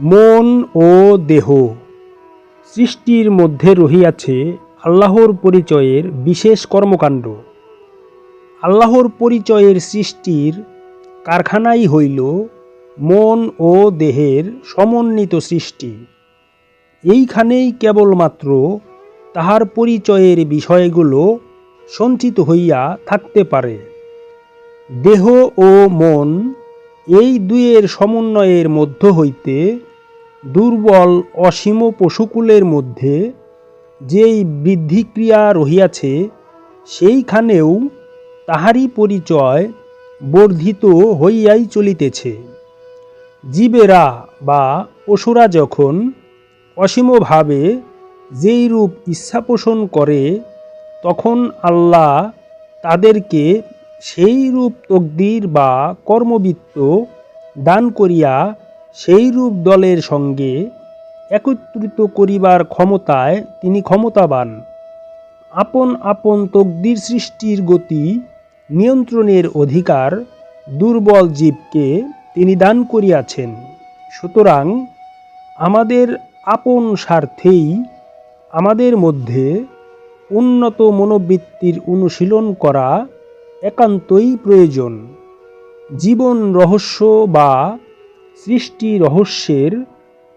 মন ও দেহ। সৃষ্টির মধ্যে রহিয়াছে আল্লাহর পরিচয়ের বিশেষ কর্মকাণ্ড। আল্লাহর পরিচয়ের সৃষ্টির কারখানাই হইল মন ও দেহের সমন্বিত সৃষ্টি। এইখানেই কেবলমাত্র তাহার পরিচয়ের বিষয়গুলো সঞ্চিত হইয়া থাকতে পারে। দেহ ও মন এই দুয়ের সমন্বয়ের মধ্য হইতে দুর্বল অসীম পশুকুলের মধ্যে যেই বৃদ্ধিক্রিয়া রহিয়াছে, সেইখানেও তাহারই পরিচয় বর্ধিত হইয়াই চলিতেছে। জীবেরা বা পশুরা যখন অসীমভাবে যেই রূপ ইচ্ছা পোষণ করে, তখন আল্লাহ তাদেরকে সেই রূপ তকদির বা কর্মবৃত্ত দান করিয়া সেই রূপ দলের সঙ্গে একত্রিত করিবার ক্ষমতায় তিনি ক্ষমতাবান। আপন আপন তকদির সৃষ্টির গতি নিয়ন্ত্রণের অধিকার দুর্বল জীবকে তিনি দান করিয়াছেন। সুতরাং আমাদের আপন স্বার্থেই আমাদের মধ্যে উন্নত মনোবৃত্তির অনুশীলন করা একান্তই প্রয়োজন। জীবন রহস্য বা সৃষ্টি রহস্যের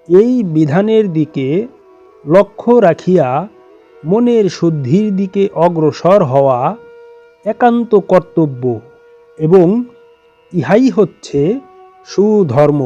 এই বিধানের দিকে লক্ষ্য রাখিয়া মনের শুদ্ধির দিকে অগ্রসর হওয়া একান্ত কর্তব্য এবং ইহাই হচ্ছে সুধর্ম।